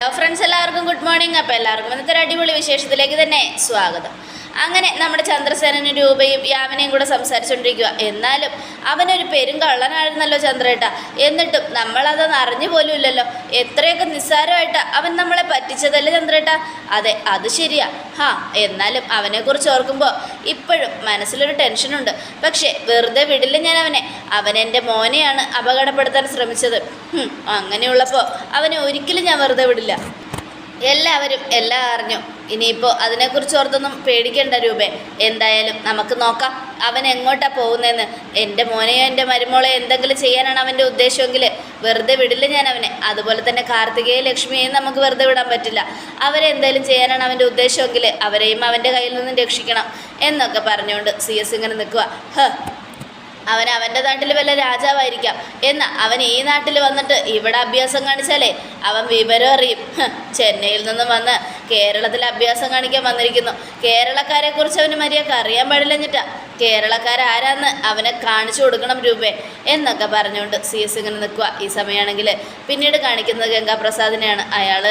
Hello friends എല്ലാവർക്കും good morning അപ്പോൾ എല്ലാവർക്കും ഇന്നത്തെ ഒരു അടിപൊളി വിശേഷത്തിലേക്ക് തന്നെ സ്വാഗതം. അങ്ങനെ നമ്മുടെ ചന്ദ്രസേനനും രൂപയും യാമിനെയും കൂടെ സംസാരിച്ചുകൊണ്ടിരിക്കുക എന്നാലും അവനൊരു പെരുങ്കള്ളനായിരുന്നല്ലോ ചന്ദ്രേട്ട. എന്നിട്ടും നമ്മളതൊന്ന് അറിഞ്ഞു പോലുമില്ലല്ലോ. എത്രയൊക്കെ നിസ്സാരമായിട്ടാ അവൻ നമ്മളെ പറ്റിച്ചതല്ലേ ചന്ദ്രേട്ട? അതെ അത് ശരിയാ. ഹാ എന്നാലും അവനെക്കുറിച്ച് ഓർക്കുമ്പോൾ ഇപ്പോഴും മനസ്സിലൊരു ടെൻഷനുണ്ട്. പക്ഷേ വെറുതെ വിടില്ല ഞാൻ അവനെ അവൻ എന്റെ മോനെയാണ് അപകടപ്പെടുത്താൻ ശ്രമിച്ചത്. അങ്ങനെയുള്ളപ്പോൾ അവനെ ഒരിക്കലും ഞാൻ വെറുതെ വിടില്ല. എല്ലാവരും എല്ലാം അറിഞ്ഞു. ഇനിയിപ്പോൾ അതിനെക്കുറിച്ച് ഓർത്തൊന്നും പേടിക്കേണ്ട രൂപേ. എന്തായാലും നമുക്ക് നോക്കാം അവൻ എങ്ങോട്ടാണ് പോകുന്നതെന്ന് എന്റെ മോനെയോ എന്റെ മരുമോളെയോ എന്തെങ്കിലും ചെയ്യാനാണ് അവന്റെ ഉദ്ദേശമെങ്കിൽ വെറുതെ വിടില്ല ഞാൻ അവനെ. അതുപോലെ തന്നെ കാർത്തികയെ ലക്ഷ്മിയെയും നമുക്ക് വെറുതെ വിടാൻ പറ്റില്ല. അവരെ എന്തെങ്കിലും ചെയ്യാനാണ് അവന്റെ ഉദ്ദേശമെങ്കിൽ അവരെയും അവന്റെ കയ്യിൽ നിന്നും രക്ഷിക്കണം എന്നൊക്കെ പറഞ്ഞുകൊണ്ട് സി എസ് ഇങ്ങനെ നിൽക്കുക ഹ. അവൻ അവന്റെ നാട്ടിൽ വല്ല രാജാവായിരിക്കാം. എന്ന് അവൻ ഈ നാട്ടിൽ വന്നിട്ട് ഇവിടെ അഭ്യാസം കാണിച്ചാലേ അവൻ വിവരം അറിയും. ചെന്നൈയിൽ നിന്നും വന്ന് കേരളത്തിൽ അഭ്യാസം കാണിക്കാൻ വന്നിരിക്കുന്നു. കേരളക്കാരെ കുറിച്ച് അവന് മര്യാദ അറിയാൻ പാടില്ലഞ്ഞിട്ടാ കേരളക്കാരാരാന്ന് അവനെ കാണിച്ചു കൊടുക്കണം രൂപേ എന്നൊക്കെ പറഞ്ഞുകൊണ്ട് സി എസ് ഇങ്ങനെ നിൽക്കുക. ഈ സമയമാണെങ്കിൽ പിന്നീട് കാണിക്കുന്നത് ഗംഗാപ്രസാദിനെയാണ്. അയാൾ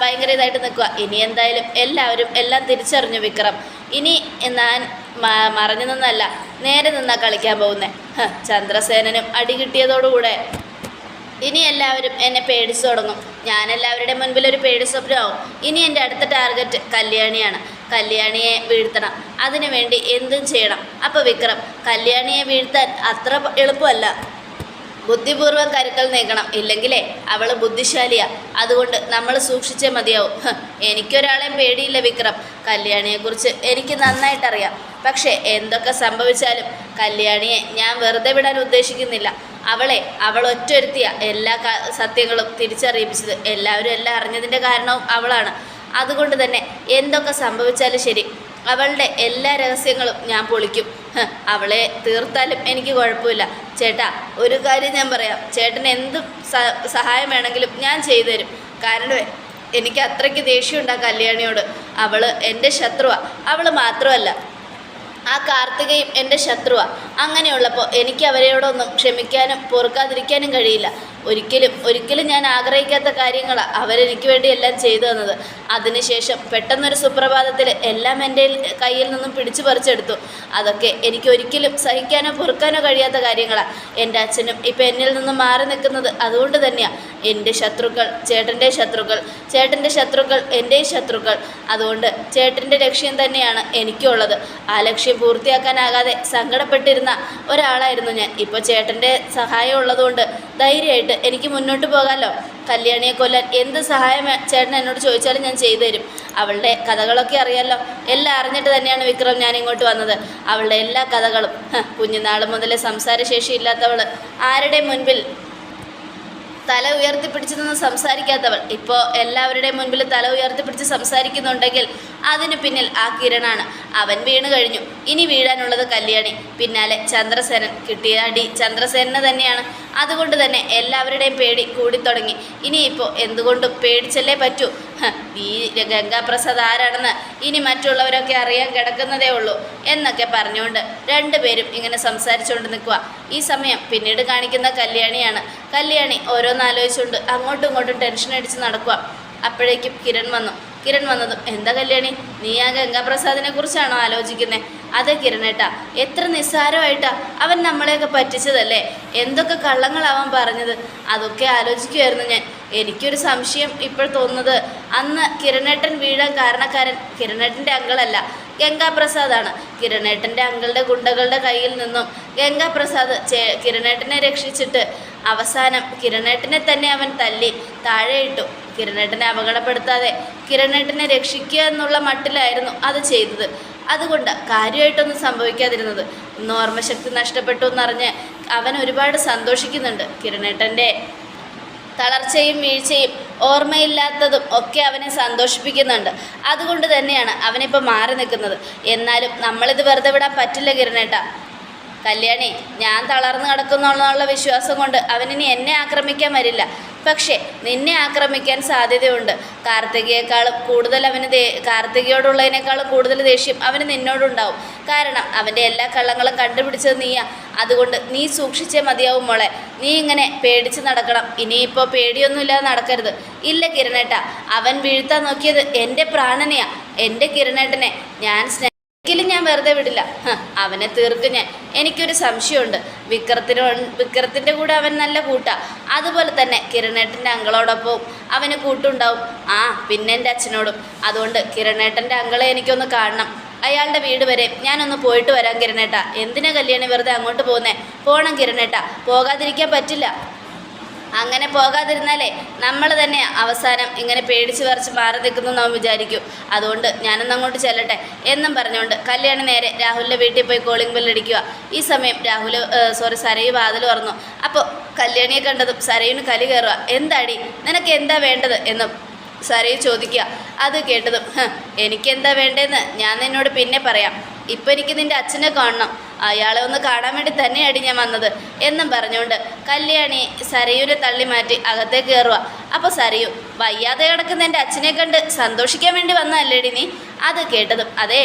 ഭയങ്കര ഇതായിട്ട് നിൽക്കുക. ഇനി എന്തായാലും എല്ലാവരും എല്ലാം തിരിച്ചറിഞ്ഞു വിക്രം. ഇനി ഞാൻ മറഞ്ഞു നിന്നല്ല നേരെ നിന്നാ കളിക്കാൻ പോകുന്നത് ചന്ദ്രസേനനും അടി കിട്ടിയതോടുകൂടെ. ഇനി എല്ലാവരും എന്നെ പേടിച്ചു തുടങ്ങും. ഞാൻ എല്ലാവരുടെ മുൻപിൽ ഒരു പേടി സ്വപ്നമാവും. ഇനി എന്റെ അടുത്ത ടാർഗറ്റ് കല്യാണിയാണ്. കല്യാണിയെ വീഴ്ത്തണം. അതിനുവേണ്ടി എന്തും ചെയ്യണം. അപ്പോൾ വിക്രം കല്യാണിയെ വീഴ്ത്താൻ അത്ര എളുപ്പമല്ല. ബുദ്ധിപൂർവം കരുക്കൾ നീക്കണം ഇല്ലെങ്കിലേ അവൾ ബുദ്ധിശാലിയാ. അതുകൊണ്ട് നമ്മൾ സൂക്ഷിച്ചേ മതിയാവും. എനിക്കൊരാളെയും പേടിയില്ല വിക്രം. കല്യാണിയെക്കുറിച്ച് എനിക്ക് നന്നായിട്ടറിയാം. പക്ഷേ എന്തൊക്കെ സംഭവിച്ചാലും കല്യാണിയെ ഞാൻ വെറുതെ വിടാൻ ഉദ്ദേശിക്കുന്നില്ല. അവളെ അവൾ ഒറ്റൊരുത്തിയ എല്ലാ സത്യങ്ങളും തിരിച്ചറിയിപ്പിച്ചത്. എല്ലാവരും എല്ലാം അറിഞ്ഞതിന്റെ കാരണവും അവളാണ്. അതുകൊണ്ട് തന്നെ എന്തൊക്കെ സംഭവിച്ചാലും ശരി അവളുടെ എല്ലാ രഹസ്യങ്ങളും ഞാൻ പൊളിക്കും. അവളെ തീർത്താലും എനിക്ക് കുഴപ്പമില്ല. ചേട്ടാ ഒരു കാര്യം ഞാൻ പറയാം. ചേട്ടന് എന്ത് സഹായം വേണമെങ്കിലും ഞാൻ ചെയ്തു കാരണം എനിക്ക് അത്രയ്ക്ക് ദേഷ്യമുണ്ട് ആ കല്യാണിയോട്. അവൾ എന്റെ ശത്രുവാണ് അവൾ മാത്രമല്ല. ആ കാർത്തികയും എന്റെ ശത്രുവാണ് അങ്ങനെയുള്ളപ്പോൾ എനിക്ക് അവരോടൊന്നും ക്ഷമിക്കാനും പൊറുക്കാതിരിക്കാനും കഴിയില്ല. ഒരിക്കലും ഒരിക്കലും ഞാൻ ആഗ്രഹിക്കാത്ത കാര്യങ്ങളാണ് അവരെനിക്ക് വേണ്ടി എല്ലാം ചെയ്തു തന്നത്. അതിനുശേഷം പെട്ടെന്നൊരു സുപ്രഭാതത്തിൽ എല്ലാം എന്റെ കയ്യിൽ നിന്നും പിടിച്ചു പറിച്ചെടുത്തു. അതൊക്കെ എനിക്ക് ഒരിക്കലും സഹിക്കാനോ പൊറുക്കാനോ കഴിയാത്ത കാര്യങ്ങളാണ് എന്റെ അച്ഛനും ഇപ്പം എന്നിൽ നിന്നും മാറി നിൽക്കുന്നത് അതുകൊണ്ട് തന്നെയാണ് എന്റെ ശത്രുക്കൾ ചേട്ടന്റെ ശത്രുക്കൾ ചേട്ടന്റെ ശത്രുക്കൾ എന്റെ ശത്രുക്കൾ. അതുകൊണ്ട് ചേട്ടന്റെ ലക്ഷ്യം തന്നെയാണ് എനിക്കുള്ളത്. ആ ലക്ഷ്യം പൂർത്തിയാക്കാനാകാതെ സങ്കടപ്പെട്ടിരുന്ന ഒരാളായിരുന്നു ഞാൻ. ഇപ്പോൾ ചേട്ടന്റെ സഹായം ഉള്ളതുകൊണ്ട് ധൈര്യമായിട്ട് എനിക്ക് മുന്നോട്ട് പോകാമല്ലോ കല്യാണിയെ കൊല്ലാൻ എന്ത് സഹായം ചേട്ടൻ എന്നോട് ചോദിച്ചാലും ഞാൻ ചെയ്തു തരും. അവളുടെ കഥകളൊക്കെ അറിയാമല്ലോ എല്ലാം അറിഞ്ഞിട്ട് തന്നെയാണ് വിക്രം ഞാൻ ഇങ്ങോട്ട് വന്നത്. അവളുടെ എല്ലാ കഥകളും കുഞ്ഞുനാൾ മുതലേ സംസാരശേഷി ആരുടെ മുൻപിൽ തല ഉയർത്തിപ്പിടിച്ച് നിന്ന് സംസാരിക്കാത്തവൾ. ഇപ്പോൾ എല്ലാവരുടെയും മുൻപിൽ തല ഉയർത്തിപ്പിടിച്ച് സംസാരിക്കുന്നുണ്ടെങ്കിൽ അതിന് പിന്നിൽ ആ കിരണാണ്. അവൻ വീണ് കഴിഞ്ഞു. ഇനി വീഴാനുള്ളത് കല്യാണി. പിന്നാലെ ചന്ദ്രസേനൻ. കിട്ടിയ അടി ചന്ദ്രസേനന് തന്നെയാണ്. അതുകൊണ്ട് തന്നെ എല്ലാവരുടെയും പേടി കൂടിത്തുടങ്ങി. ഇനിയിപ്പോൾ എന്തുകൊണ്ടും പേടിച്ചല്ലേ പറ്റൂ? ഈ ഗംഗാപ്രസാദ് ആരാണെന്ന് ഇനി മറ്റുള്ളവരൊക്കെ അറിയാൻ കിടക്കുന്നതേ ഉള്ളൂ എന്നൊക്കെ പറഞ്ഞുകൊണ്ട് രണ്ടുപേരും ഇങ്ങനെ സംസാരിച്ചുകൊണ്ട് നിൽക്കുക ഈ സമയം പിന്നീട് കാണിക്കുന്ന കല്യാണിയാണ്. കല്യാണി ഓരോന്നാലോചിച്ചുകൊണ്ട് അങ്ങോട്ടും ഇങ്ങോട്ടും ടെൻഷൻ അടിച്ച് നടക്കുക അപ്പോഴേക്കും കിരൺ വന്നു. കിരൺ വന്നതും എന്താ കല്യാണി? നീ ആ ഗംഗാപ്രസാദിനെ കുറിച്ചാണോ ആലോചിക്കുന്നത് അതെ കിരണേട്ടാ എത്ര നിസ്സാരമായിട്ടാ. അവൻ നമ്മളെയൊക്കെ പറ്റിച്ചതല്ലേ? എന്തൊക്കെ കള്ളങ്ങളാവാൻ പറഞ്ഞത്? അതൊക്കെ ആലോചിക്കുമായിരുന്നു ഞാൻ. എനിക്കൊരു സംശയം ഇപ്പോൾ തോന്നുന്നത് അന്ന് കിരണേട്ടൻ വീഴാൻ കാരണക്കാരൻ കിരണേട്ടന്റെ അങ്കളല്ല. ഗംഗാപ്രസാദാണ്. കിരണേട്ടന്റെ അങ്കളുടെ ഗുണ്ടകളുടെ കയ്യിൽ നിന്നും ഗംഗാപ്രസാദ് ചേ കിരണേട്ടനെ രക്ഷിച്ചിട്ട് അവസാനം കിരണേട്ടനെ തന്നെ അവൻ തല്ലി താഴെയിട്ടു. കിരണേട്ടനെ അപകടപ്പെടുത്താതെ കിരണേട്ടനെ രക്ഷിക്കുക എന്നുള്ള മട്ടിലായിരുന്നു അത് ചെയ്തത്. അതുകൊണ്ട് കാര്യമായിട്ടൊന്നും സംഭവിക്കാതിരുന്നത്. ഇന്ന് ഓർമ്മശക്തി നഷ്ടപ്പെട്ടു എന്നറിഞ്ഞ് അവൻ ഒരുപാട് സന്തോഷിക്കുന്നുണ്ട്. കിരണേട്ടന്റെ തളർച്ചയും വീഴ്ചയും ഓർമ്മയില്ലാത്തതും ഒക്കെ അവനെ സന്തോഷിപ്പിക്കുന്നുണ്ട്. അതുകൊണ്ട് തന്നെയാണ് അവനിപ്പോൾ മാറി നിൽക്കുന്നത്. എന്നാലും നമ്മളിത് വെറുതെ വിടാൻ പറ്റില്ല കിരണേട്ട. കല്യാണി ഞാൻ തളർന്നു കിടക്കുന്നുള്ള വിശ്വാസം കൊണ്ട് അവനിനി എന്നെ ആക്രമിക്കാൻ വരില്ല. പക്ഷേ നിന്നെ ആക്രമിക്കാൻ സാധ്യതയുണ്ട്. കാർത്തികയേക്കാളും കൂടുതൽ അവന് ദേ കാർത്തികയോടുള്ളതിനേക്കാളും കൂടുതൽ ദേഷ്യം അവന് നിന്നോടുണ്ടാവും. കാരണം അവന്റെ എല്ലാ കള്ളങ്ങളും കണ്ടുപിടിച്ചത് നീയാ. അതുകൊണ്ട് നീ സൂക്ഷിച്ചേ മതിയാവും മോളെ. നീ ഇങ്ങനെ പേടിച്ച് നടക്കണം. ഇനിയിപ്പോൾ പേടിയൊന്നുമില്ലാതെ നടക്കരുത്. ഇല്ല കിരണേട്ട അവൻ വീഴ്ത്താൻ നോക്കിയത് എന്റെ പ്രാണനെയാ. എന്റെ കിരണേട്ടനെ. ഞാൻ സ്നേ ഒരിക്കലും ഞാൻ വെറുതെ വിടില്ല. അവനെ തീർക്കും ഞാൻ. എനിക്കൊരു സംശയമുണ്ട്. വിക്രത്തിനോ വിക്രത്തിന്റെ കൂടെ അവൻ നല്ല കൂട്ടാ. അതുപോലെ തന്നെ കിരണേട്ടന്റെ അങ്കളോടൊപ്പവും അവന് കൂട്ടുണ്ടാവും. ആ പിന്നെ എന്റെ അച്ഛനോടും. അതുകൊണ്ട് കിരണേട്ടന്റെ അങ്കളെ എനിക്കൊന്ന് കാണണം. അയാളുടെ വീട് വരെ ഞാനൊന്ന് പോയിട്ട് വരാം കിരണേട്ട. എന്തിനാ കല്യാണി വെറുതെ അങ്ങോട്ട് പോകുന്നേ? പോകണം കിരണേട്ട. പോകാതിരിക്കാൻ പറ്റില്ല. അങ്ങനെ പോകാതിരുന്നാലേ നമ്മൾ തന്നെ അവസാനം ഇങ്ങനെ പേടിച്ച് പറിച്ച് മാറി നിൽക്കുന്നു നാം വിചാരിക്കും. അതുകൊണ്ട് ഞാനൊന്ന് അങ്ങോട്ട് ചെല്ലട്ടെ എന്നും പറഞ്ഞുകൊണ്ട് കല്യാണി നേരെ രാഹുലിന്റെ വീട്ടിൽ പോയി കോളിംഗ് ബെല്ലടിക്കുക ഈ സമയം രാഹുൽ സോറി സരയു വാതിൽ തുറന്നു. അപ്പോൾ കല്യാണിയെ കണ്ടതും സരയുന് കലി കയറുക. എന്താടി? നിനക്ക് എന്താ വേണ്ടത്? എന്നും സരയു ചോദിക്കുക. അത് കേട്ടതും "ഹ്, എനിക്കെന്താ വേണ്ടതെന്ന് ഞാൻ നിന്നോട് പിന്നെ പറയാം. ഇപ്പോൾ എനിക്ക് നിന്റെ അച്ഛനെ കാണണം. അയാളെ ഒന്ന് കാണാൻ വേണ്ടി തന്നെയാണ് ഞാൻ വന്നത് എന്നും പറഞ്ഞുകൊണ്ട് കല്യാണി സരയൂരെ തള്ളി മാറ്റി അകത്തേക്ക് കയറുക അപ്പോൾ സരയു വയ്യാതെ കിടക്കുന്ന എന്റെ അച്ഛനെ കണ്ട് സന്തോഷിക്കാൻ വേണ്ടി വന്നതല്ലേടി നീ? അത് കേട്ടതും അതേ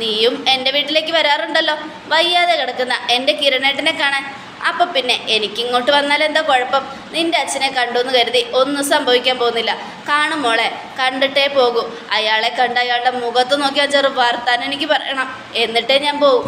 നീയും എന്റെ വീട്ടിലേക്ക് വരാറുണ്ടല്ലോ വയ്യാതെ കിടക്കുന്ന എന്റെ കിരണേട്ടനെ കാണാൻ. അപ്പം പിന്നെ എനിക്കിങ്ങോട്ട് വന്നാൽ എന്താ കുഴപ്പം? നിന്റെ അച്ഛനെ കണ്ടു എന്ന് കരുതി ഒന്നും സംഭവിക്കാൻ പോകുന്നില്ല. കാണും മോളെ കണ്ടിട്ടേ പോകൂ. അയാളെ കണ്ട് അയാളുടെ മുഖത്ത് നോക്കിയാൽ ചെറു വാർത്താൻ എനിക്ക് പറയണം. എന്നിട്ടേ ഞാൻ പോകും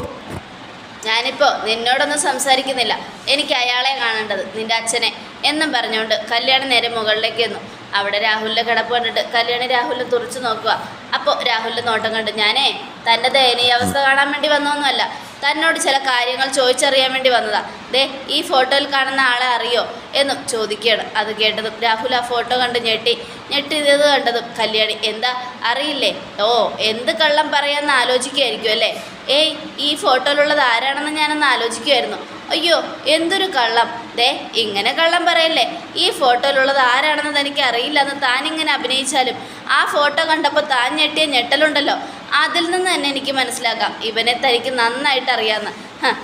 ഞാനിപ്പോൾ നിന്നോടൊന്നും സംസാരിക്കുന്നില്ല. എനിക്ക് അയാളെ കാണേണ്ടത് നിന്റെ അച്ഛനെ എന്നും പറഞ്ഞുകൊണ്ട് കല്യാണി നേരെ മുകളിലേക്ക് വന്നു അവിടെ രാഹുലിന്റെ കിടപ്പ് കണ്ടിട്ട് കല്യാണി രാഹുലിനെ തുറച്ചു നോക്കുക. അപ്പോൾ രാഹുലിന്റെ നോട്ടം കണ്ട് ഞാനേ തന്റെ ദയനീയ അവസ്ഥ കാണാൻ വേണ്ടി വന്നൊന്നുമല്ല. തന്നോട് ചില കാര്യങ്ങൾ ചോദിച്ചറിയാൻ വേണ്ടി വന്നതാ. ദേ ഈ ഫോട്ടോയിൽ കാണുന്ന ആളെ അറിയോ? എന്നും ചോദിക്കുകയാണ്. അത് കേട്ടതും രാഹുൽ ആ ഫോട്ടോ കണ്ട് ഞെട്ടി. ഞെട്ടിയത് കണ്ടതും കല്യാണി എന്താ? അറിയില്ലേ? ഓ എന്ത് കള്ളം പറയാമെന്ന് ആലോചിക്കുകയായിരിക്കും അല്ലേ? ഏയ് ഈ ഫോട്ടോയിലുള്ളത് ആരാണെന്ന് ഞാനൊന്ന് ആലോചിക്കുമായിരുന്നു അയ്യോ എന്തൊരു കള്ളം. ദേ ഇങ്ങനെ കള്ളം പറയല്ലേ. ഈ ഫോട്ടോയിലുള്ളത് ആരാണെന്ന് തനിക്ക് അറിയില്ല എന്ന് താനിങ്ങനെ അഭിനയിച്ചാലും ആ ഫോട്ടോ കണ്ടപ്പോൾ താൻ ഞെട്ടിയ ഞെട്ടലുണ്ടല്ലോ. അതിൽ നിന്ന് തന്നെ എനിക്ക് മനസ്സിലാക്കാം. ഇവനെ തനിക്ക് നന്നായിട്ട് അറിയാമെന്ന്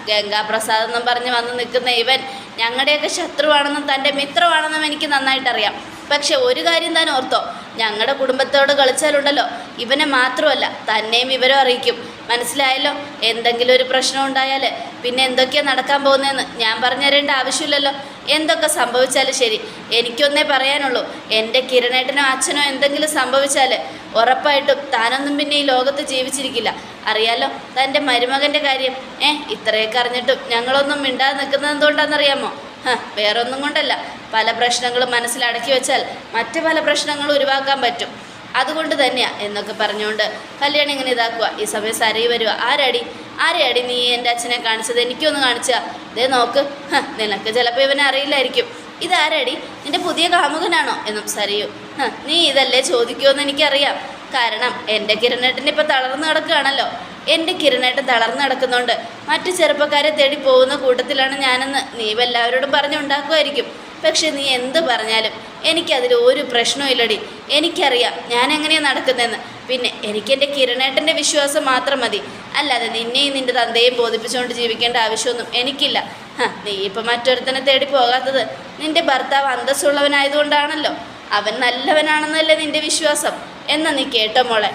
ഗംഗാപ്രസാദ് എന്നും പറഞ്ഞ് വന്ന് നിൽക്കുന്ന ഇവൻ ഞങ്ങളുടെയൊക്കെ ശത്രുവാണെന്നും തന്റെ മിത്രമാണെന്നും എനിക്ക് നന്നായിട്ടറിയാം. പക്ഷെ ഒരു കാര്യം താൻ ഓർത്തോ? ഞങ്ങളുടെ കുടുംബത്തോട് കളിച്ചാലുണ്ടല്ലോ. ഇവനെ മാത്രമല്ല തന്നെയും വിവരം അറിയിക്കും. മനസ്സിലായല്ലോ? എന്തെങ്കിലും ഒരു പ്രശ്നം ഉണ്ടായാൽ പിന്നെ എന്തൊക്കെയാണ് നടക്കാൻ പോകുന്നതെന്ന് ഞാൻ പറഞ്ഞുതരേണ്ട ആവശ്യമില്ലല്ലോ. എന്തൊക്കെ സംഭവിച്ചാലും ശരി. എനിക്കൊന്നേ പറയാനുള്ളൂ. എന്റെ കിരണേട്ടനോ അച്ഛനോ എന്തെങ്കിലും സംഭവിച്ചാൽ ഉറപ്പായിട്ടും താനൊന്നും പിന്നെ ഈ ലോകത്ത് ജീവിച്ചിരിക്കില്ല. അറിയാലോ? തന്റെ മരുമകന്റെ കാര്യം. ഏ ഇത്രയൊക്കെ അറിഞ്ഞിട്ടും ഞങ്ങളൊന്നും മിണ്ടാതെ നിൽക്കുന്നത് എന്തുകൊണ്ടാണെന്നറിയാമോ? ഹ, വേറൊന്നും കൊണ്ടല്ല. പല പ്രശ്നങ്ങളും മനസ്സിലടക്കി വെച്ചാൽ മറ്റ് പല പ്രശ്നങ്ങളും ഒഴിവാക്കാൻ പറ്റും. അതുകൊണ്ട് തന്നെയാ എന്നൊക്കെ പറഞ്ഞുകൊണ്ട് കല്യാണം ഇങ്ങനെ ഇതാക്കുക ഈ സമയം സരയി വരിക ആരടി? ആരെയടി നീ എന്റെ അച്ഛനെ കാണിച്ചത്? എനിക്കൊന്ന് കാണിച്ചാ. ദേ നോക്ക്. നിനക്ക് ചിലപ്പോൾ ഇവനെ അറിയില്ലായിരിക്കും. ഇതാരടി? നിന്റെ പുതിയ കാമുകനാണോ? എന്നും സരയു. നീ ഇതല്ലേ ചോദിക്കുമെന്ന് എനിക്കറിയാം. കാരണം എന്റെ കിരണേട്ടൻ ഇപ്പം തളർന്നു കിടക്കുകയാണല്ലോ. എന്റെ കിരണേട്ടൻ തളർന്നു കിടക്കുന്നുണ്ട് മറ്റു ചെറുപ്പക്കാരെ തേടി പോകുന്ന കൂട്ടത്തിലാണ് ഞാനെന്ന് നീ എല്ലാവരോടും പറഞ്ഞുണ്ടാക്കുമായിരിക്കും പക്ഷെ നീ എന്ത് പറഞ്ഞാലും എനിക്കതിൽ ഒരു പ്രശ്നമില്ലടി എനിക്കറിയാം ഞാൻ എങ്ങനെയാണ് നടക്കുന്നതെന്ന്. പിന്നെ എനിക്കെന്റെ കിരണേട്ടന്റെ വിശ്വാസം മാത്രം മതി. അല്ലാതെ നിന്നെയും നിന്റെ തന്തയും ബോധിപ്പിച്ചുകൊണ്ട് ജീവിക്കേണ്ട ആവശ്യമൊന്നും എനിക്കില്ല. നീ ഇപ്പം മറ്റൊരുത്തനെ തേടി പോകാത്തത് നിന്റെ ഭർത്താവ് അന്തസ്സുള്ളവനായതുകൊണ്ടാണല്ലോ. അവൻ നല്ലവനാണെന്നല്ലേ നിന്റെ വിശ്വാസം. എന്ന നീ കേട്ടോ മോളെ.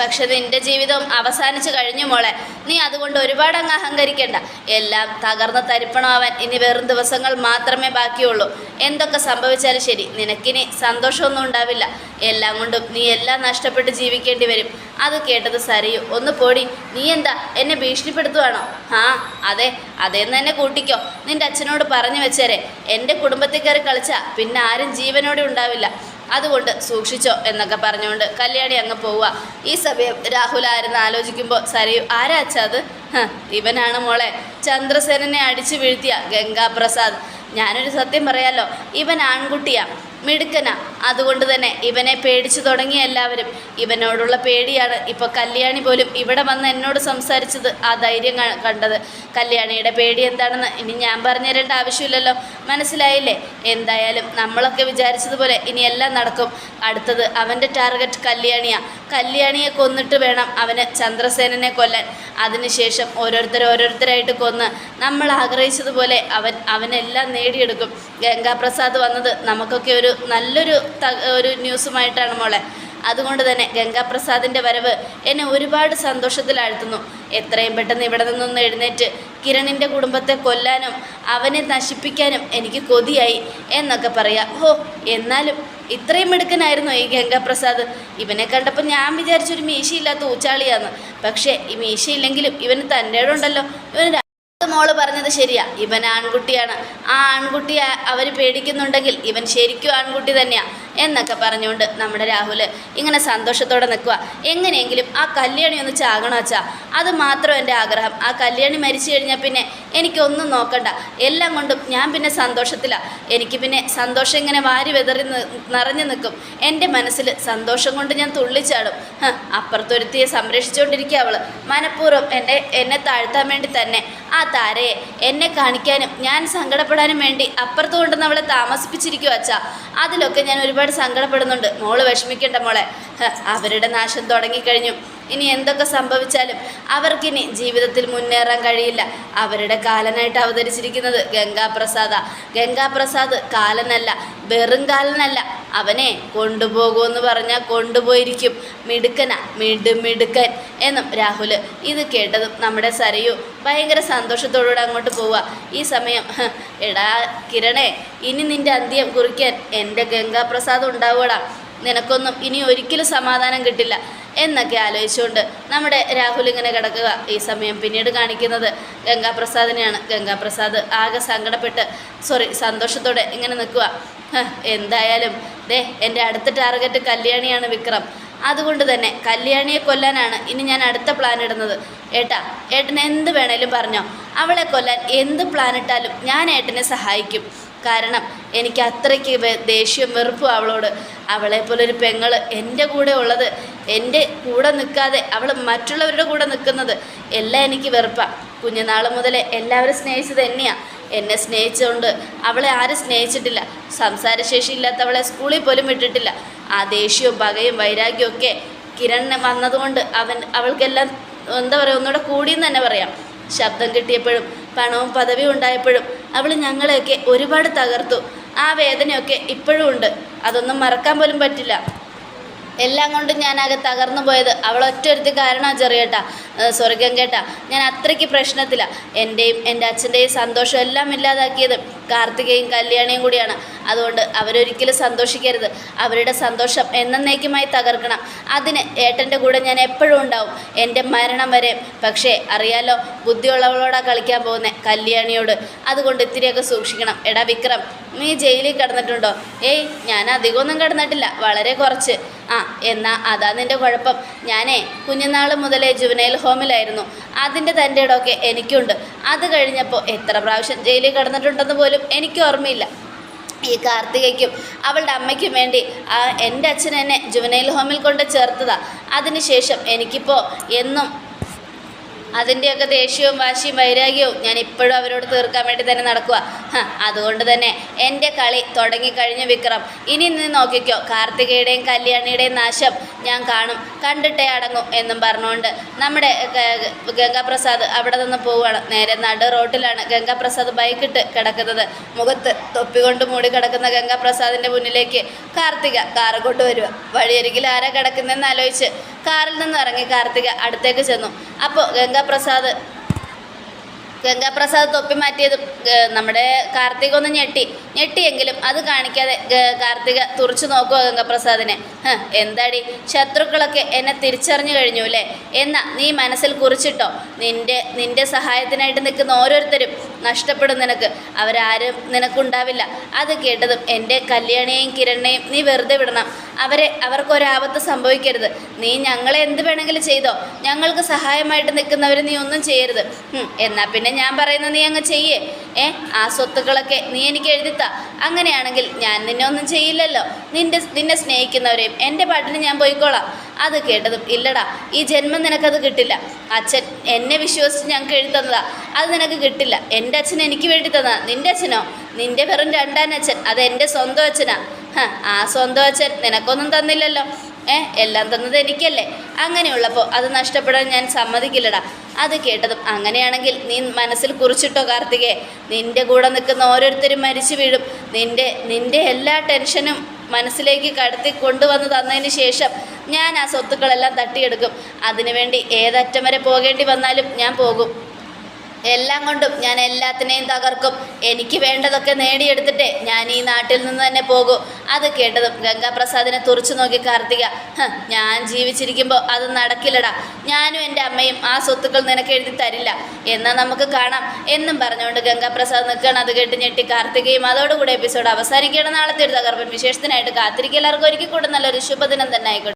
പക്ഷെ നിന്റെ ജീവിതം അവസാനിച്ചു കഴിഞ്ഞു മോളെ. നീ അതുകൊണ്ട് ഒരുപാട് അങ്ങ് അഹങ്കരിക്കണ്ട. എല്ലാം തകർന്ന തരിപ്പണമാവൻ ഇനി വെറും ദിവസങ്ങൾ മാത്രമേ ബാക്കിയുള്ളൂ. എന്തൊക്കെ സംഭവിച്ചാലും ശരി നിനക്കിനി സന്തോഷമൊന്നും ഉണ്ടാവില്ല. എല്ലാം കൊണ്ടും നീ എല്ലാം നഷ്ടപ്പെട്ട് ജീവിക്കേണ്ടി വരും. അത് കേട്ടത് സരയു ഒന്ന് പോടി നീ എന്താ എന്നെ ഭീഷണിപ്പെടുത്തുവാണോ? ആ അതെ അതേന്ന് തന്നെ കൂട്ടിക്കോ. നിന്റെ അച്ഛനോട് പറഞ്ഞു വെച്ചേരെ. എന്റെ കുടുംബത്തിൽ കയറി കളിച്ചാൽ പിന്നെ ആരും ജീവനോടെ ഉണ്ടാവില്ല. അതുകൊണ്ട് സൂക്ഷിച്ചോ എന്നൊക്കെ പറഞ്ഞുകൊണ്ട് കല്യാണി അങ്ങ് പോവുക. ഈ സമയം രാഹുൽ ആയിരുന്നു ആലോചിക്കുമ്പോൾ സരയു ആരാ അച്ഛാ അത്? ഇവനാണ് മോളെ. ചന്ദ്രസേനനെ അടിച്ചു വീഴ്ത്തിയ ഗംഗാപ്രസാദ് ഞാനൊരു സത്യം പറയാലോ ഇവൻ ആൺകുട്ടിയാ. മിടുക്കനാ. അതുകൊണ്ട് തന്നെ ഇവനെ പേടിച്ചു തുടങ്ങിയ എല്ലാവരും. ഇവനോടുള്ള പേടിയാണ് ഇപ്പോൾ കല്യാണി പോലും ഇവിടെ വന്ന് എന്നോട് സംസാരിച്ചത് ആ ധൈര്യം കണ്ടത്. കല്യാണിയുടെ പേടി എന്താണെന്ന് ഇനി ഞാൻ പറഞ്ഞു തരേണ്ട ആവശ്യമില്ലല്ലോ. മനസ്സിലായില്ലേ? എന്തായാലും നമ്മളൊക്കെ വിചാരിച്ചതുപോലെ ഇനി എല്ലാം നടക്കും. അടുത്തത് അവന്റെ ടാർഗറ്റ് കല്യാണിയാ. കല്യാണിയെ കൊന്നിട്ട് വേണം അവന് ചന്ദ്രസേനനെ കൊല്ലാൻ. അതിനുശേഷം ഓരോരുത്തർ ഓരോരുത്തരായിട്ട് കൊന്ന് നമ്മൾ ആഗ്രഹിച്ചതുപോലെ അവൻ അവനെല്ലാം നേടിയെടുക്കും. ഗംഗാപ്രസാദ് വന്നത് നമുക്കൊക്കെ ഒരു നല്ലൊരു ഒരു ന്യൂസുമായിട്ടാണ് മോളെ. അതുകൊണ്ട് തന്നെ ഗംഗാപ്രസാദിന്റെ വരവ് എന്നെ ഒരുപാട് സന്തോഷത്തിലാഴ്ത്തുന്നു. എത്രയും പെട്ടെന്ന് ഇവിടെ നിന്നൊന്ന് എഴുന്നേറ്റ് കിരണിന്റെ കുടുംബത്തെ കൊല്ലാനും അവനെ നശിപ്പിക്കാനും എനിക്ക് കൊതിയായി എന്നൊക്കെ പറയാം. ഹോ എന്നാലും ഇത്രയും മിടുക്കനായിരുന്നു ഈ ഗംഗാപ്രസാദ്. ഇവനെ കണ്ടപ്പോൾ ഞാൻ വിചാരിച്ചൊരു മീശയില്ലാത്ത ഊച്ചാളിയാന്ന്. പക്ഷേ ഈ മീശയില്ലെങ്കിലും ഇവന് തന്റെ ഉണ്ടല്ലോ ഇവന് മോൾ പറഞ്ഞത് ശരിയാ. ഇവൻ ആൺകുട്ടിയാണ്. ആ ആൺകുട്ടിയെ അവർ പേടിക്കുന്നുണ്ടെങ്കിൽ ഇവൻ ശരിക്കും ആൺകുട്ടി തന്നെയാ. എന്നൊക്കെ പറഞ്ഞുകൊണ്ട് നമ്മുടെ രാഹുൽ ഇങ്ങനെ സന്തോഷത്തോടെ നിൽക്കുക എങ്ങനെയെങ്കിലും ആ കല്യാണി ഒന്ന് ചാകണം വെച്ചാൽ അത് മാത്രം എന്റെ ആഗ്രഹം. ആ കല്യാണി മരിച്ചു കഴിഞ്ഞാൽ പിന്നെ എനിക്കൊന്നും നോക്കണ്ട. എല്ലാം കൊണ്ടും ഞാൻ പിന്നെ സന്തോഷത്തിലാണ് എനിക്ക് പിന്നെ സന്തോഷം ഇങ്ങനെ വാരി വെതറി നിറഞ്ഞു നിൽക്കും. എന്റെ മനസ്സിൽ സന്തോഷം കൊണ്ട് ഞാൻ തുള്ളിച്ചാടും. അപ്പുറത്തൊരുത്തിയെ സംരക്ഷിച്ചുകൊണ്ടിരിക്കുക അവൾ മനഃപൂർവം എന്റെ എന്നെ താഴ്ത്താൻ വേണ്ടി തന്നെ. ആ താരയെ എന്നെ കാണിക്കാനും ഞാൻ സങ്കടപ്പെടാനും വേണ്ടി അപ്പുറത്ത് കൊണ്ടുവന്ന് അവളെ താമസിപ്പിച്ചിരിക്കുക അച്ഛാ. അതിലൊക്കെ ഞാൻ ഒരുപാട് സങ്കടപ്പെടുന്നുണ്ട്. മോൾ വിഷമിക്കേണ്ട മോളെ. അവരുടെ നാശം തുടങ്ങിക്കഴിഞ്ഞു. ഇനി എന്തൊക്കെ സംഭവിച്ചാലും അവർക്കിനി ജീവിതത്തിൽ മുന്നേറാൻ കഴിയില്ല. അവരുടെ കാലനായിട്ട് അവതരിച്ചിരിക്കുന്നത് ഗംഗാപ്രസാദ. ഗംഗാപ്രസാദ് കാലനല്ല വെറും കാലനല്ല. അവനെ കൊണ്ടുപോകുമെന്ന് പറഞ്ഞാൽ കൊണ്ടുപോയിരിക്കും. മിടുക്കന മിടു മിടുക്കൻ എന്നും രാഹുൽ ഇത് കേട്ടതും നമ്മുടെ സരയു ഭയങ്കര സന്തോഷത്തോടുകൂടെ അങ്ങോട്ട് പോവുക ഈ സമയം എടാ കിരണേ ഇനി നിന്റെ അന്ത്യം കുറിക്കാൻ എന്റെ ഗംഗാപ്രസാദം ഉണ്ടാവുകടാ. നിനക്കൊന്നും ഇനി ഒരിക്കലും സമാധാനം കിട്ടില്ല. എന്നൊക്കെ ആലോചിച്ചുകൊണ്ട് നമ്മുടെ രാഹുൽ ഇങ്ങനെ കിടക്കുക. ഈ സമയം പിന്നീട് കാണിക്കുന്നത് ഗംഗാപ്രസാദിനെയാണ്. ഗംഗാപ്രസാദ് ആകെ സങ്കടപ്പെട്ട് സോറി സന്തോഷത്തോടെ ഇങ്ങനെ നിൽക്കുക. എന്തായാലും ദേ എന്റെ അടുത്ത ടാർഗറ്റ് കല്യാണിയാണ് വിക്രം. അതുകൊണ്ട് തന്നെ കല്യാണിയെ കൊല്ലാനാണ് ഇനി ഞാൻ അടുത്ത പ്ലാൻ ഇടുന്നത്. ഏട്ടാ ഏട്ടൻ എന്ത് വേണേലും പറഞ്ഞോ. അവളെ കൊല്ലാൻ എന്ത് പ്ലാൻ ഇട്ടാലും ഞാൻ ഏട്ടനെ സഹായിക്കും. കാരണം എനിക്ക് അത്രയ്ക്ക് ദേഷ്യം വെറുപ്പും അവളോട്. അവളെ പോലൊരു പെങ്ങൾ എന്റെ കൂടെ ഉള്ളത് എന്റെ കൂടെ നിൽക്കാതെ അവൾ മറ്റുള്ളവരുടെ കൂടെ നിൽക്കുന്നത് എല്ലാം എനിക്ക് വെറുപ്പാണ് കുഞ്ഞുനാൾ മുതലേ എല്ലാവരും സ്നേഹിച്ചത് തന്നെയാണ് എന്നെ സ്നേഹിച്ചുകൊണ്ട് അവളെ ആരും സ്നേഹിച്ചിട്ടില്ല. സംസാരശേഷി ഇല്ലാത്തവളെ സ്കൂളിൽ പോലും വിട്ടിട്ടില്ല. ആ ദേഷ്യവും പകയും വൈരാഗ്യവും ഒക്കെ കിരണ് വന്നതുകൊണ്ട് അവൻ അവൾക്കെല്ലാം എന്താ പറയുക ഒന്നുകൂടെ കൂടിയെന്ന് തന്നെ പറയാം. ശബ്ദം കിട്ടിയപ്പോഴും പണവും പദവിയും ഉണ്ടായപ്പോഴും അവൾ ഞങ്ങളെയൊക്കെ ഒരുപാട് തകർത്തു. ആ വേദനയൊക്കെ ഇപ്പോഴും ഉണ്ട്. അതൊന്നും മറക്കാൻ പോലും പറ്റില്ല. എല്ലാം കൊണ്ടും ഞാനാകെ തകർന്നു പോയത്. അവൾ ഒറ്റൊരുത്തി കാരണമാണ് ചെറിയേട്ടാ. സ്വർഗം കേട്ടാ. ഞാൻ അത്രയ്ക്ക് പ്രശ്നത്തിലാണ് എന്റെയും എന്റെ അച്ഛന്റെയും സന്തോഷം എല്ലാം ഇല്ലാതാക്കിയത് കാർത്തികയും കല്യാണിയും കൂടിയാണ്. അതുകൊണ്ട് അവരൊരിക്കലും സന്തോഷിക്കരുത്. അവരുടെ സന്തോഷം എന്നേക്കുമായി തകർക്കണം. അതിന് ഏട്ടന്റെ കൂടെ ഞാൻ എപ്പോഴും ഉണ്ടാവും. എന്റെ മരണം വരെ. പക്ഷേ അറിയാലോ ബുദ്ധിയുള്ളവളോടാണ് കളിക്കാൻ പോകുന്നത് കല്യാണിയോട്. അതുകൊണ്ട് ഇത്തിരിയൊക്കെ സൂക്ഷിക്കണം. എടാ വിക്രം നീ ജയിലിൽ കിടന്നിട്ടുണ്ടോ? ഏയ് ഞാൻ അധികമൊന്നും കിടന്നിട്ടില്ല. വളരെ കുറച്ച്. ആ എന്നാ അതാ നിന്റെ കുഴപ്പം. ഞാനേ കുഞ്ഞുനാൾ മുതലേ ജുവനൈൽ ഹോമിലായിരുന്നു. അതിന്റെ തന്റെ ഇടമൊക്കെ എനിക്കുണ്ട്. അത് കഴിഞ്ഞപ്പോൾ എത്ര പ്രാവശ്യം ജയിലിൽ കിടന്നിട്ടുണ്ടെന്ന് പോലും എനിക്ക് ഓർമ്മയില്ല. ഈ കാർത്തികയ്ക്കും അവളുടെ അമ്മയ്ക്കും വേണ്ടി എന്റെ അച്ഛൻ എന്നെ ജുവനൈൽ ഹോമിൽ കൊണ്ട് ചേർത്തതാണ് അതിനുശേഷം എനിക്കിപ്പോൾ എന്നും അതിന്റെയൊക്കെ ദേഷ്യവും വാശിയും വൈരാഗ്യവും ഞാൻ ഇപ്പോഴും അവരോട് തീർക്കാൻ വേണ്ടി തന്നെ നടക്കുക അതുകൊണ്ട് തന്നെ എന്റെ കളി തുടങ്ങിക്കഴിഞ്ഞു വിക്രം. ഇനി നിന്ന് നോക്കിക്കോ. കാർത്തികയുടെയും കല്യാണിയുടെയും നാശം ഞാൻ കാണും. കണ്ടിട്ടേ അടങ്ങും എന്നും പറഞ്ഞുകൊണ്ട് നമ്മുടെ ഗംഗാപ്രസാദ് അവിടെ നിന്ന് പോവുകയാണ്. നേരെ നടു റോട്ടിലാണ് ഗംഗാപ്രസാദ് ബൈക്കിട്ട് കിടക്കുന്നത്. മുഖത്ത് തൊപ്പികൊണ്ട് മൂടി കിടക്കുന്ന ഗംഗാപ്രസാദിന്റെ മുന്നിലേക്ക് കാർത്തിക കാറ് കൊണ്ടുവരിക വഴിയരികിൽ ആരാ കിടക്കുന്നതെന്ന് ആലോചിച്ച് കാറിൽ നിന്ന് ഇറങ്ങി കാർത്തിക അടുത്തേക്ക് ചെന്നു. അപ്പോൾ ഗംഗാപ്രസാദ് ഗംഗാപ്രസാദ് തൊപ്പി മാറ്റിയത് നമ്മുടെ കാർത്തിക ഒന്ന് ഞെട്ടി. ഞെട്ടിയെങ്കിലും അത് കാണിക്കാതെ കാർത്തിക തുറച്ചു നോക്കുക ഗംഗാപ്രസാദിനെ. എന്താടി? ശത്രുക്കളൊക്കെ എന്നെ തിരിച്ചറിഞ്ഞു കഴിഞ്ഞു അല്ലേ എന്നാ നീ മനസ്സിൽ കുറിച്ചിട്ടോ? നിന്റെ നിന്റെ സഹായത്തിനായിട്ട് നിൽക്കുന്ന ഓരോരുത്തരും നഷ്ടപ്പെടും നിനക്ക്. അവരാരും നിനക്കുണ്ടാവില്ല. അത് കേട്ടതും എന്റെ കല്യാണിയെയും കിരണിനെയും നീ വെറുതെ വിടണം. അവരെ അവർക്കൊരാപത്ത് സംഭവിക്കരുത്. നീ ഞങ്ങളെ എന്ത് വേണമെങ്കിലും ചെയ്തോ. ഞങ്ങൾക്ക് സഹായമായിട്ട് നിൽക്കുന്നവരെ നീ ഒന്നും ചെയ്യരുത്. എന്നാൽ എന്നാ പിന്നെ ഞാൻ പറയുന്നത് നീ അങ്ങ് ചെയ്യേ. ഏ ആ സ്വത്തുക്കളൊക്കെ നീ എനിക്ക് എഴുതിത്താ അങ്ങനെയാണെങ്കിൽ ഞാൻ നിന്നെ ഒന്നും ചെയ്യില്ലല്ലോ. നിന്റെ നിന്നെ സ്നേഹിക്കുന്നവരെയും എന്റെ പാട്ടിന് ഞാൻ പോയിക്കോളാം. അത് കേട്ടതും ഇല്ലടാ ഈ ജന്മം നിനക്കത് കിട്ടില്ല. അച്ഛൻ എന്നെ വിശ്വസിച്ച് ഞങ്ങൾക്ക് എഴുതി തന്നതാ. അത് നിനക്ക് കിട്ടില്ല. എന്റെ അച്ഛൻ എനിക്ക് വേണ്ടി തന്നതാ. നിന്റെ അച്ഛനോ? നിന്റെ വെറും രണ്ടാം അച്ഛൻ. അത് എന്റെ സ്വന്തം അച്ഛനാ. ആ സ്വന്തം അച്ഛൻ നിനക്കൊന്നും തന്നില്ലല്ലോ. ഏ എല്ലാം തന്നത് എനിക്കല്ലേ? അങ്ങനെയുള്ളപ്പോൾ അത് നഷ്ടപ്പെടാൻ ഞാൻ സമ്മതിക്കില്ലടാ. അത് കേട്ടതും അങ്ങനെയാണെങ്കിൽ നീ മനസ്സിൽ കുറിച്ചിട്ടോ കാർത്തികേ? നിന്റെ കൂടെ നിൽക്കുന്ന ഓരോരുത്തരും മരിച്ചു വീഴും. നിന്റെ നിന്റെ എല്ലാ ടെൻഷനും മനസ്സിലേക്ക് കടത്തി കൊണ്ടുവന്ന് തന്നതിന് ശേഷം ഞാൻ ആ സ്വത്തുക്കളെല്ലാം തട്ടിയെടുക്കും. അതിനുവേണ്ടി ഏതറ്റം വരെ പോകേണ്ടി വന്നാലും ഞാൻ പോകും. എല്ലാം കൊണ്ടും ഞാൻ എല്ലാത്തിനെയും തകർക്കും. എനിക്ക് വേണ്ടതൊക്കെ നേടിയെടുത്തിട്ടേ ഞാൻ ഈ നാട്ടിൽ നിന്ന് തന്നെ പോകൂ. അത് കേട്ടതും ഗംഗാപ്രസാദിനെ തുറച്ചു നോക്കി കാർത്തിക "ഹ്, ഞാൻ ജീവിച്ചിരിക്കുമ്പോൾ അത് നടക്കില്ലടാ. ഞാനും എന്റെ അമ്മയും ആ സ്വത്തുക്കൾ നിനക്ക് എഴുതി തരില്ല. എന്നാൽ നമുക്ക് കാണാം. എന്നും പറഞ്ഞുകൊണ്ട് ഗംഗാപ്രസാദ് നിൽക്കുകയാണ്. അത് കേട്ട് ഞെട്ടി കാർത്തികയും അതോടുകൂടി എപ്പിസോഡ് അവസാനിക്കുകയാണ്. നാളത്തെ ഒരു തകർപ്പൻ വിശേഷത്തിനായിട്ട് കാത്തിരിക്കുക. എല്ലാവർക്കും ഒരിക്കൽ കൂടെ നല്ലൊരു ശുഭദിനം തന്നെ ആയിക്കോട്ടെ.